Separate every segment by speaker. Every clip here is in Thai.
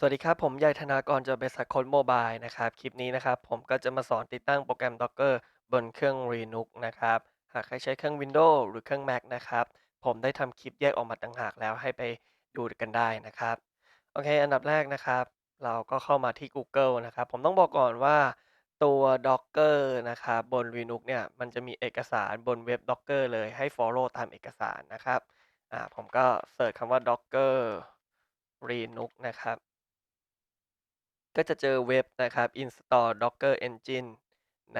Speaker 1: สวัสดีครับ ผมใหญ่ธนากรจากบริษัทโค้ดโมบายนะครับ คลิปนี้นะครับ ผมก็จะมาสอนติดตั้งโปรแกรม Docker บนเครื่อง Linux นะครับ หากใครใช้เครื่อง Windows หรือเครื่อง Mac นะครับ ผมได้ทำคลิปแยกออกมาต่างหากแล้วให้ไปดูกันได้นะครับ โอเค อันดับแรกนะครับ เราก็เข้ามาที่ Google นะครับ ผมต้องบอกก่อนว่าตัว Docker นะครับบน Linux เนี่ย มันจะมีเอกสารบนเว็บ Docker เลยให้ follow ตามเอกสารนะครับ อ่า ผมก็เสิร์ชคำว่า Docker Linux นะครับ ก็จะเจอเว็บนะครับ install docker engine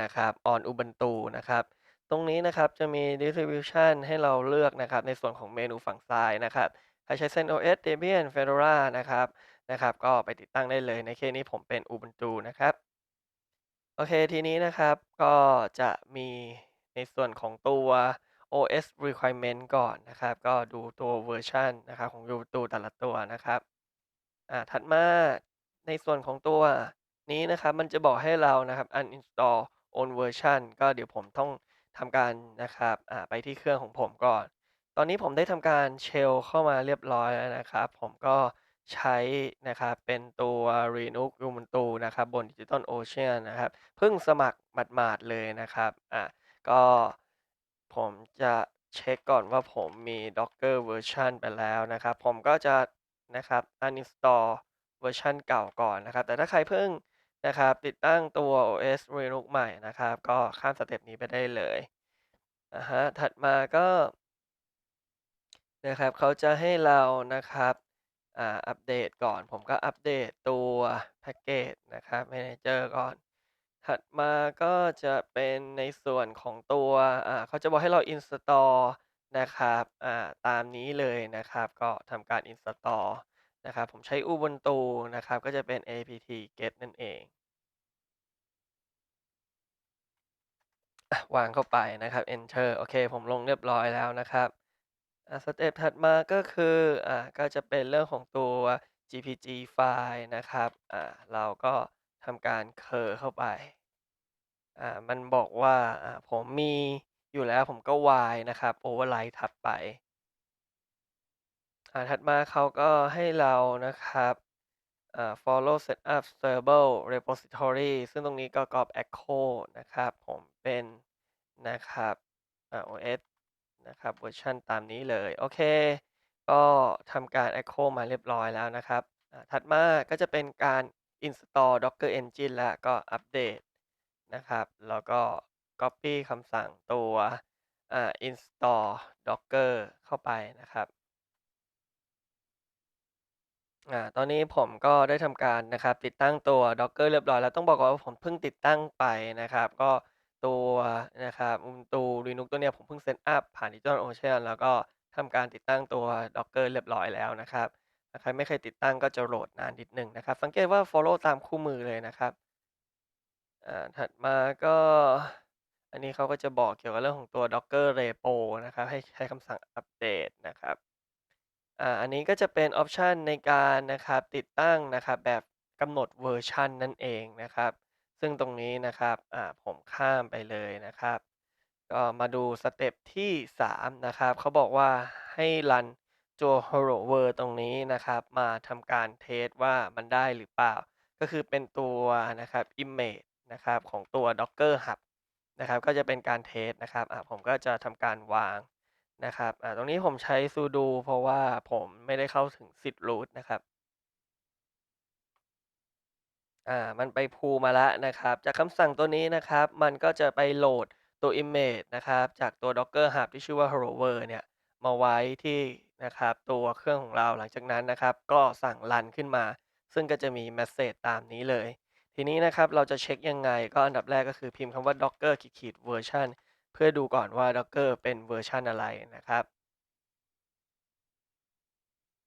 Speaker 1: นะครับ on ubuntu นะครับ ตรงนี้นะครับจะมี distribution ให้เราเลือกนะครับ ในส่วนของเมนูฝั่งซ้ายนะครับใครใช้ CentOS Debian Fedora นะครับนะครับ ก็ไปติดตั้งได้เลยในเคสนี้ผมเป็น ubuntu นะครับ โอเคทีนี้นะครับก็จะมีในส่วนของตัว OS requirement ก่อนนะครับ ก็ดูตัวเวอร์ชันนะครับของ ubuntu แต่ละตัวนะครับอ่าถัดมา ในส่วนของตัวนี้นะครับ มันจะบอกให้เรานะครับ uninstall old version ก็เดี๋ยวผมต้องทำการนะครับไปที่เครื่องของผมก่อน ตอนนี้ผมได้ทำการเชลเข้ามาเรียบร้อยแล้วนะครับ ผมก็ใช้นะครับเป็นตัว Linux Ubuntu นะครับ บน Digital Ocean นะครับ เพิ่งสมัครหมาดๆเลยนะครับอะก็ผมจะเช็คก่อนว่าผมมี Docker version ไปแล้วนะครับ ผมก็จะนะครับ uninstall เวอร์ชันเก่าก่อนนะครับ แต่ถ้าใครเพิ่งนะครับติดตั้งตัว OS Linux ใหม่นะครับ ก็ข้ามสเต็ปนี้ไปได้เลยนะฮะถัดมาก็นะครับเขาจะให้เรานะครับอ่าอัปเดตก่อน ผมก็อัปเดตตัวแพ็กเกจนะครับ Manager ก่อน ถัดมาก็จะเป็นในส่วนของตัวอ่าเขาจะบอกให้เรา install นะครับอ่าตามนี้เลยนะครับ ก็ทำการ install นะครับ ผมใช้ Ubuntu นะครับ ก็จะเป็น apt-get นั่นเองวางเข้าไปนะครับ enter โอเค ผมลงเรียบร้อยแล้วนะครับสเต็ปถัดมาก็คืออ่าก็จะเป็นเรื่องของตัว gpg ไฟล์นะครับอ่าเราก็ทำการเคอร์เข้าไปอ่ามันบอกว่าอ่าผมมีอยู่แล้วผมก็ y นะครับ override ทับไป อ่า ถัดมาเขาก็ให้เรานะครับอ่า follow setup stable repository ซึ่งตรงนี้ก็ copy echo นะครับ ผมเป็นนะครับอ่า OS นะครับเวอร์ชันตามนี้เลย โอเค ก็ทำการ echo มาเรียบร้อยแล้วนะครับอ่าถัดมาก็จะเป็นการ install docker engine แล้วก็อัปเดตนะครับ แล้วก็ copy คำสั่งตัวอ่า install docker เข้าไปนะครับ อ่า ตอนนี้ผมก็ได้ทำการนะครับ ติดตั้งตัว Docker เรียบร้อยแล้ว ต้องบอกก่อนว่าผมเพิ่งติดตั้งไปนะครับ ก็ตัวนะครับ Ubuntu Linux ตัวเนี้ยผมเพิ่งเซตอัปผ่าน DigitalOcean แล้วก็ทำการติดตั้งตัว Docker เรียบร้อยแล้วนะครับถ้าใครไม่เคยติดตั้งก็จะโหลดนานนิดหนึ่งนะครับ สังเกตว่า follow ตามคู่มือเลยนะครับ อ่า ถัดมาก็ อันนี้เขาก็จะบอกเกี่ยวกับเรื่องของตัว Docker Repo นะครับ ให้ใช้คำสั่งอัปเดตนะครับ อ่า อันนี้ก็จะเป็นออปชันในการนะครับติดตั้งนะครับแบบกำหนดเวอร์ชันนั่นเองนะครับ ซึ่งตรงนี้นะครับอ่าผมข้ามไปเลยนะครับ ก็มาดูสเต็ปที่ 3 นะครับเขาบอกว่าให้รันตัว Hello World ตรงนี้นะครับ มาทำการเทสว่ามันได้หรือเปล่า ก็คือเป็นตัวนะครับ image นะครับของตัว Docker Hub นะครับ ก็จะเป็นการเทสนะครับอ่าผมก็จะทำการวาง นะครับ อ่า ตรงนี้ผมใช้ sudo เพราะว่าผมไม่ได้เข้าถึง sit root นะครับ อ่า มันไปพูมาแล้วนะครับ จากคำสั่งตัวนี้นะครับ มันก็จะไปโหลดตัว image นะครับ จากตัว Docker Hub ที่ชื่อว่า Hello World เนี่ย มาไว้ที่นะครับ ตัวเครื่องของเราหลังจากนั้นนะครับ ก็สั่งรันขึ้นมา ซึ่งก็จะมี message ตามนี้เลย ทีนี้นะครับ เราจะเช็คยังไง ก็อันดับแรกก็คือพิมพ์คำว่า docker ขีด version พื่อดูก่อนว่า Docker เป็นเวอร์ชันอะไรนะครับ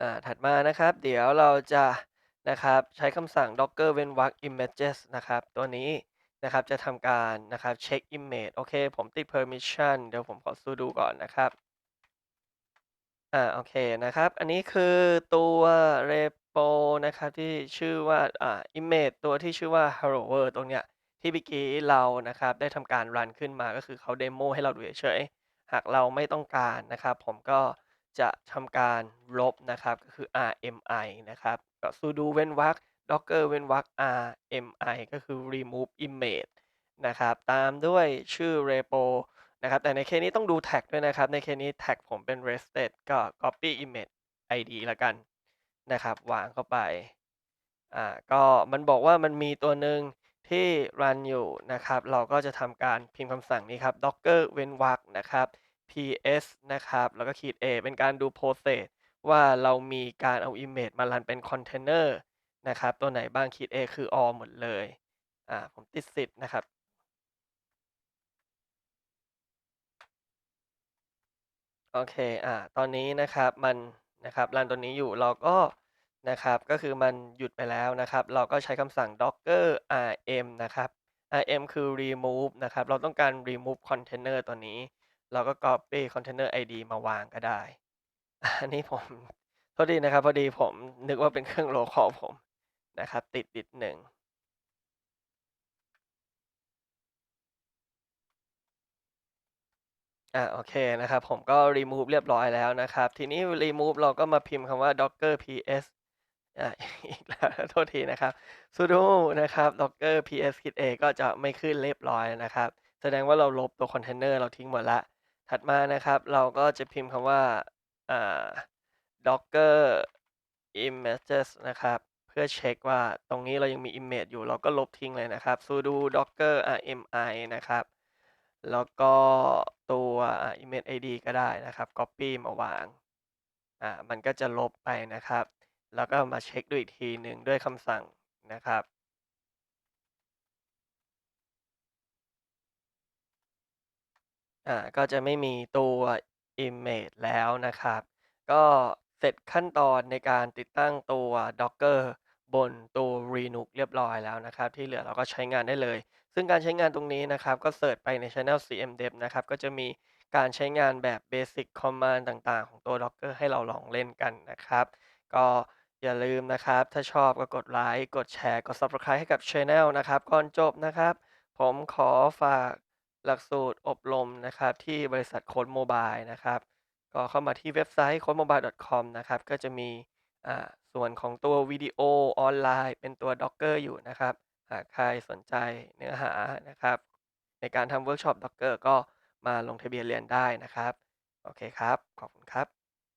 Speaker 1: อ่าถัดมานะครับ เดี๋ยวเราจะนะครับใช้คำสั่ง docker เว้นวรรค images นะครับ ตัวนี้นะครับจะทำการนะครับเช็ค image โอเค ผมติด permission เดี๋ยวผมขอ sudo ก่อนนะครับอ่าโอเคนะครับ อันนี้คือตัว repo นะครับที่ชื่อว่าอ่า image ตัวที่ชื่อว่า hello world ตรงเนี้ย ที่เมื่อกี้เรานะครับได้ทำการรันขึ้นมาก็คือเขาเดโมให้เราดูเฉยๆหากเราไม่ต้องการนะครับ ผมก็จะทำการลบนะครับก็คือ RMI นะครับก็ sudo เว้นวรรค docker เว้นวรรค RMI ก็คือ remove image นะครับตามด้วยชื่อ repo นะครับแต่ในเคสนี้ต้องดูแท็กด้วยนะครับ ในเคสนี้แท็กผมเป็น rested ก็ copy image id ล้วกันนะครับวางเข้าไปอ่าก็มันบอกว่ามันมีตัวหนึ่ง ที่รันอยู่นะครับ เราก็จะทำการพิมพ์คำสั่งนี้ครับ docker เว้นวรรคนะครับ ps นะครับ แล้วก็ขีด a เป็นการดู process ว่าเรามีการเอา image มารันเป็นคอนเทนเนอร์นะครับ ตัวไหนบ้างขีด a คือ all หมดเลย อ่า ผมติดสิทธิ์นะครับโอเค อ่า ตอนนี้นะครับ มันนะครับรันตัวนี้อยู่ เราก็ นะครับ ก็คือมันหยุดไปแล้วนะครับ เราก็ใช้คำสั่ง docker rm นะครับ rm คือ remove นะครับ เราต้องการ remove container ตัวนี้ เราก็ copy container id มาวางก็ได้ อันนี้ผมโทษทีนะครับ พอดีผมนึกว่าเป็นเครื่อง local ผมนะครับ ติดนิดหนึ่งอ่าโอเคนะครับ ผมก็ remove เรียบร้อยแล้วนะครับ ทีนี้ remove เราก็มาพิมพ์คำว่า docker ps อ่า อีกแล้ว โทษทีนะครับ sudo นะครับ docker ps kit a ก็จะไม่ขึ้นเรียบร้อยนะครับ แสดงว่าเราลบตัวคอนเทนเนอร์เราทิ้งหมดล้วถัดมานะครับ เราก็จะพิมพ์คำว่าอ่า docker images นะครับ เพื่อเช็คว่าตรงนี้เรายังมี image อยู่ เราก็ลบทิ้งเลยนะครับ sudo docker rmi นะครับ แล้วก็ตัวอ่า image id ก็ได้นะครับ copy มาวาง อ่า มันก็จะลบไปนะครับ แล้วก็มาเช็คดูอีกทีหนึ่งด้วยคำสั่งนะครับ อ่า ก็จะไม่มีตัว image แล้วนะครับ ก็เสร็จขั้นตอนในการติดตั้งตัว Docker บนตัว Linux เรียบร้อยแล้วนะครับ ที่เหลือเราก็ใช้งานได้เลย ซึ่งการใช้งานตรงนี้นะครับ ก็เสิร์ชไปใน Channel CMDev นะครับ ก็จะมีการใช้งานแบบ Basic Command ต่างๆ ของตัว Docker ให้เราลองเล่นกันนะครับ ก็ อย่าลืมนะครับ ถ้าชอบก็กดไลค์ กดแชร์ กด Subscribe ให้กับ Channel นะครับ ก่อนจบนะครับ ผมขอฝากหลักสูตรอบรมนะครับ ที่บริษัทโค้ดโมบายนะครับ ก็เข้ามาที่เว็บไซต์ codemobile.com นะครับ ก็จะมีอ่าส่วนของตัววิดีโอออนไลน์เป็นตัว Docker อยู่นะครับ หากใครสนใจเนื้อหานะครับ ในการทำเวิร์กช็อป Docker ก็มาลงทะเบียนเรียนได้นะครับ โอเคครับ ขอบคุณครับ